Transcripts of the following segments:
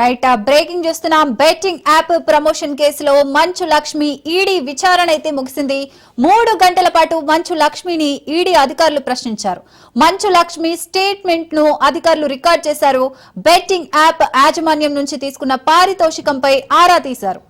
Right breaking చూస్తున్నాం. Betting app promotion కేసులో Manchu Lakshmi ED విచారణ అయితే ముగిసింది. మూడు గంటల పాటు మంచు లక్ష్మిని ఈడీ అధికారులు ప్రశ్నించారు. మంచు లక్ష్మి స్టేట్మెంట్ను అధికారులు రికార్డ్ చేశారు. బెట్టింగ్ యాప్ యాజమాన్యం నుంచి తీసుకున్న పారితోషికంపై ఆరా తీశారు.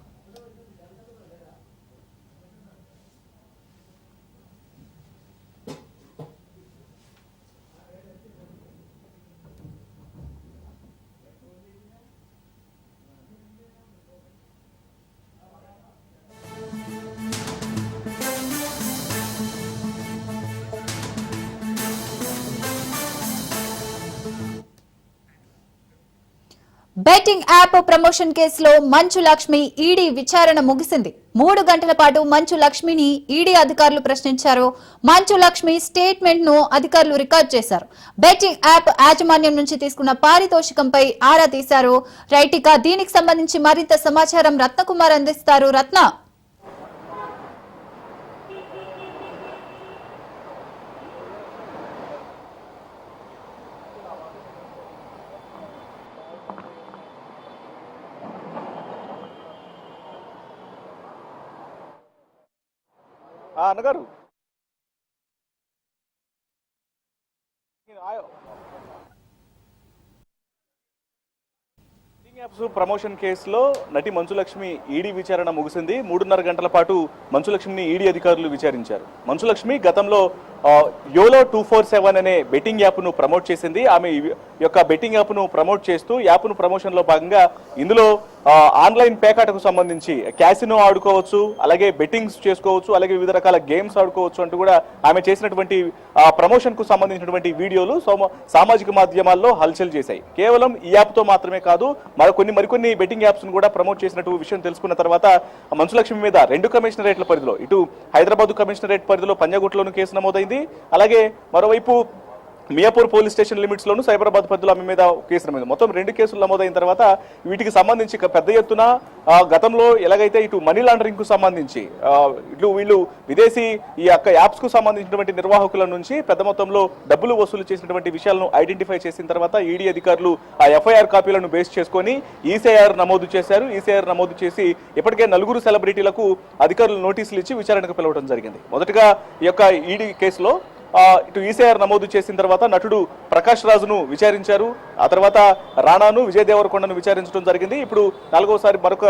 బెట్టింగ్ యాప్ ప్రమోషన్ కేసులో మంచు లక్ష్మి ఈడీ విచారణ ముగిసింది. మూడు గంటల పాటు మంచు లక్ష్మిని ఈడీ అధికారులు ప్రశ్నించారు. మంచు లక్ష్మి స్టేట్మెంట్ను అధికారులు రికార్డ్ చేశారు. బెట్టింగ్ యాప్ యాజమాన్యం నుంచి తీసుకున్న పారితోషికంపై ఆరా తీశారు. రైట్ దీనికి సంబంధించి మరింత సమాచారం రత్నకుమార్ అందిస్తారు. రత్న! అన్నగారు. యాప్స్ ప్రమోషన్ కేసులో నటి మంచులక్ష్మి ఈడీ విచారణ ముగిసింది. మూడున్నర గంటల పాటు మంచులక్ష్మిని ఈడీ అధికారులు విచారించారు. మంచులక్ష్మి గతంలో యోలో టూ ఫోర్ సెవెన్ అనే బెట్టింగ్ యాప్ను ప్రమోట్ చేసింది. ఆమె యొక్క బెట్టింగ్ యాప్ను ప్రమోట్ చేస్తూ యాప్ను ప్రమోషన్లో భాగంగా ఇందులో ఆన్లైన్ పేకాటకు సంబంధించి క్యాసినో ఆడుకోవచ్చు అలాగే బెట్టింగ్స్ చేసుకోవచ్చు అలాగే వివిధ రకాల గేమ్స్ ఆడుకోవచ్చు అంటూ కూడా ఆమె చేసినటువంటి ప్రమోషన్కు సంబంధించినటువంటి వీడియోలు సామాజిక మాధ్యమాల్లో హల్చల్ చేశాయి. కేవలం ఈ యాప్తో మాత్రమే కాదు మరి కొన్ని మరికొన్ని బెట్టింగ్ యాప్స్ను కూడా ప్రమోట్ చేసినట్టు విషయం తెలుసుకున్న తర్వాత మంచులక్ష్మి మీద రెండు కమిషనరేట్ల పరిధిలో ఇటు హైదరాబాద్ కమిషనరేట్ పరిధిలో పంజాగుట్లోనూ కేసు నమోదైంది. అలాగే మరోవైపు మియాపూర్ పోలీస్ స్టేషన్ లిమిట్స్ లోను సైబరాబాద్ పద్దుల ఆమె మీద కేసు నమోదు. మొత్తం రెండు కేసులు నమోదైన తర్వాత వీటికి సంబంధించి పెద్ద ఎత్తున గతంలో ఎలాగైతే ఇటు మనీ లాండరింగ్కు సంబంధించి ఇటు ఇట్లు వీళ్ళు విదేశీ ఈ యొక్క యాప్స్కు సంబంధించినటువంటి నిర్వాహకుల నుంచి పెద్ద మొత్తంలో డబ్బులు వసూలు చేసినటువంటి విషయాలను ఐడెంటిఫై చేసిన తర్వాత ఈడీ అధికారులు ఆ ఎఫ్ఐఆర్ కాపీలను బేస్ చేసుకొని ఈసీఐఆర్ నమోదు చేశారు. ఈసీఐఆర్ నమోదు చేసి ఇప్పటికే నలుగురు సెలబ్రిటీలకు అధికారులు నోటీసులు ఇచ్చి విచారణకు పిలవడం జరిగింది. మొదటగా ఈ యొక్క ఈడీ కేసులో ఇటు ఈసీఆర్ నమోదు చేసిన తర్వాత నటుడు ప్రకాష్ రాజును విచారించారు. ఆ తర్వాత రాణాను విజయ్ దేవరకొండను విచారించడం జరిగింది. ఇప్పుడు నాలుగోసారి మరొక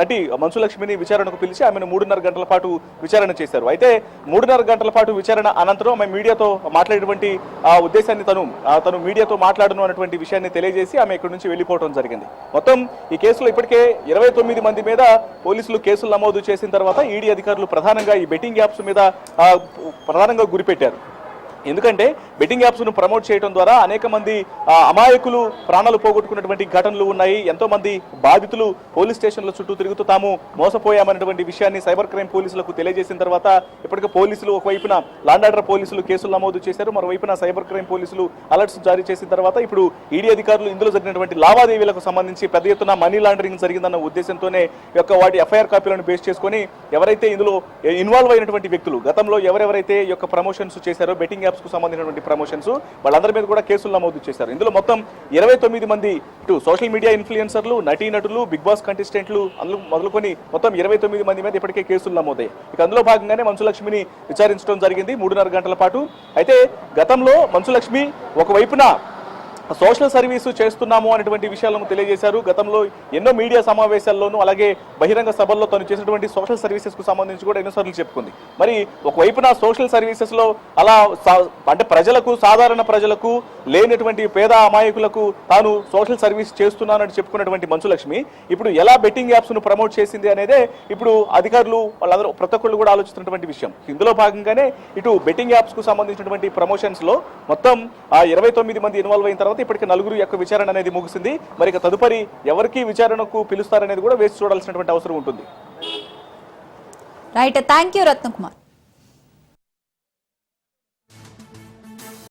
నటి మంచులక్ష్మిని విచారణకు పిలిచి ఆమెను మూడున్నర గంటల పాటు విచారణ చేశారు. అయితే మూడున్నర గంటల పాటు విచారణ అనంతరం ఆమె మీడియాతో మాట్లాడేటువంటి ఆ ఉద్దేశాన్ని తను తను మీడియాతో మాట్లాడను అన్నటువంటి విషయాన్ని తెలియజేసి ఆమె ఇక్కడి నుంచి వెళ్ళిపోవడం జరిగింది. మొత్తం ఈ కేసులో ఇప్పటికే ఇరవై తొమ్మిది మంది మీద పోలీసులు కేసులు నమోదు చేసిన తర్వాత ఈడీ అధికారులు ప్రధానంగా ఈ బెట్టింగ్ యాప్స్ మీద ప్రధానంగా గురిపెట్టారు. ఎందుకంటే బెట్టింగ్ యాప్స్ను ప్రమోట్ చేయడం ద్వారా అనేక మంది అమాయకులు ప్రాణాలు పోగొట్టుకున్నటువంటి ఘటనలు ఉన్నాయి. ఎంతో మంది బాధితులు పోలీస్ స్టేషన్ల చుట్టూ తిరుగుతూ తాము మోసపోయామన్నటువంటి విషయాన్ని సైబర్ క్రైమ్ పోలీసులకు తెలియజేసిన తర్వాత ఇప్పటికే పోలీసులు ఒకవైపున లాండ్ ఆర్డర్ పోలీసులు కేసులు నమోదు చేశారు. మరోవైపున సైబర్ క్రైమ్ పోలీసులు అలర్ట్స్ జారీ చేసిన తర్వాత ఇప్పుడు ఈడీ అధికారులు ఇందులో జరిగినటువంటి లావాదేవీలకు సంబంధించి పెద్ద ఎత్తున మనీ లాండరింగ్ జరిగిందన్న ఉద్దేశంతోనే యొక్క వాటి ఎఫ్ఐఆర్ కాపీలను బేస్ చేసుకొని ఎవరైతే ఇందులో ఇన్వాల్వ్ అయినటువంటి వ్యక్తులు గతంలో ఎవరెవరైతే యొక్క ప్రమోషన్స్ చేశారో బెట్టింగ్ యాప్స్కు సంబంధించినటువంటి ప్రమోషన్స్ వాళ్ళందరి మీద కూడా కేసులు నమోదు చేశారు. ఇందులో మొత్తం ఇరవై తొమ్మిది మంది ఇటు సోషల్ మీడియా ఇన్ఫ్లుయెన్సర్లు నటీనటులు బిగ్ బాస్ కంటెస్టెంట్లు అందులో మొదలుకొని మొత్తం ఇరవై తొమ్మిది మంది మీద ఇప్పటికే కేసులు నమోదాయి ఇక అందులో భాగంగానే మంచులక్ష్మిని విచారించడం జరిగింది మూడున్నర గంటల పాటు. అయితే గతంలో మంచులక్ష్మి ఒకవైపున సోషల్ సర్వీసు చేస్తున్నాము అనేటువంటి విషయాలను తెలియజేశారు. గతంలో ఎన్నో మీడియా సమావేశాల్లోనూ అలాగే బహిరంగ సభల్లో తను చేసినటువంటి సోషల్ సర్వీసెస్కు సంబంధించి కూడా ఎన్నోసార్లు చెప్పుకుంది. మరి ఒకవైపున సోషల్ సర్వీసెస్లో అలా సా- అంటే ప్రజలకు సాధారణ ప్రజలకు లేనటువంటి పేద అమాయకులకు తాను సోషల్ సర్వీస్ చేస్తున్నానని చెప్పుకున్నటువంటి మంచులక్ష్మి ఇప్పుడు ఎలా బెట్టింగ్ యాప్స్ను ప్రమోట్ చేసింది అనేదే ఇప్పుడు అధికారులు వాళ్ళందరూ ప్రతి ఒక్కళ్ళు కూడా ఆలోచిస్తున్నటువంటి విషయం. ఇందులో భాగంగానే ఇటు బెట్టింగ్ యాప్స్కు సంబంధించినటువంటి ప్రమోషన్స్లో మొత్తం ఆ ఇరవై తొమ్మిది మంది ఇన్వాల్వ్ అయిన తర్వాత ఇప్పటికి నలుగురు యొక్క విచారణ అనేది ముగిసింది. మరి ఇక తదుపరి ఎవరికి విచారణకు పిలుస్తారనేది కూడా వేసి చూడాల్సినటువంటి అవసరం ఉంటుంది. Right thank you Ratnakumar